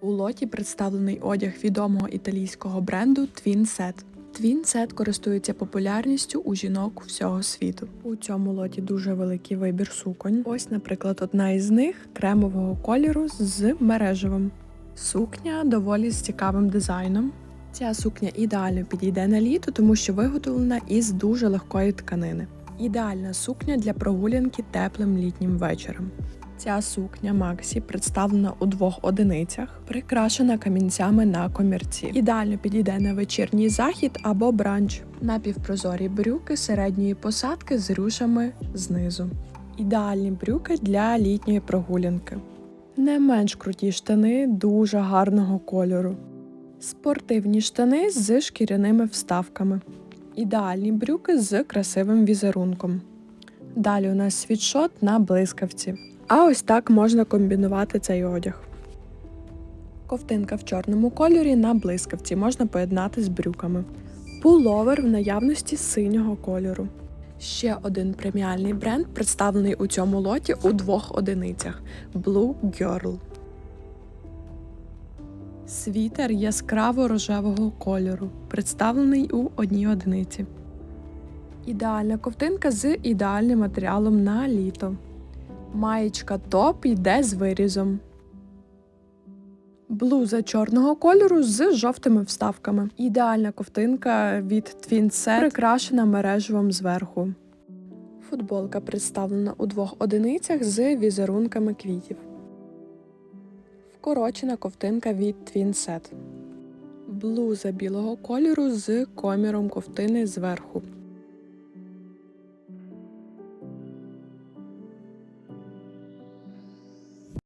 У лоті представлений одяг відомого італійського бренду Twin Set. Twin Set користується популярністю у жінок всього світу. У цьому лоті дуже великий вибір суконь. Ось, наприклад, одна із них кремового кольору з мережевим. Сукня доволі з цікавим дизайном. Ця сукня ідеально підійде на літо, тому що виготовлена із дуже легкої тканини. Ідеальна сукня для прогулянки теплим літнім вечором. Ця сукня Максі представлена у двох одиницях, прикрашена камінцями на комірці. Ідеально підійде на вечірній захід або бранч. Напівпрозорі брюки середньої посадки з рюшами знизу. Ідеальні брюки для літньої прогулянки. Не менш круті штани дуже гарного кольору. Спортивні штани з шкіряними вставками. Ідеальні брюки з красивим візерунком. Далі у нас світшот на блискавці. А ось так можна комбінувати цей одяг. Ковтинка в чорному кольорі на блискавці можна поєднати з брюками. Пуловер в наявності синього кольору. Ще один преміальний бренд представлений у цьому лоті у двох одиницях Blue Girl. Світер яскраво рожевого кольору, представлений у одній одиниці. Ідеальна ковтинка з ідеальним матеріалом на літо. Маєчка топ йде з вирізом. Блуза чорного кольору з жовтими вставками. Ідеальна ковтинка від Twin Set, прикрашена мережевим зверху. Футболка представлена у двох одиницях з візерунками квітів. Вкорочена ковтинка від Twin Set. Блуза білого кольору з коміром ковтини зверху.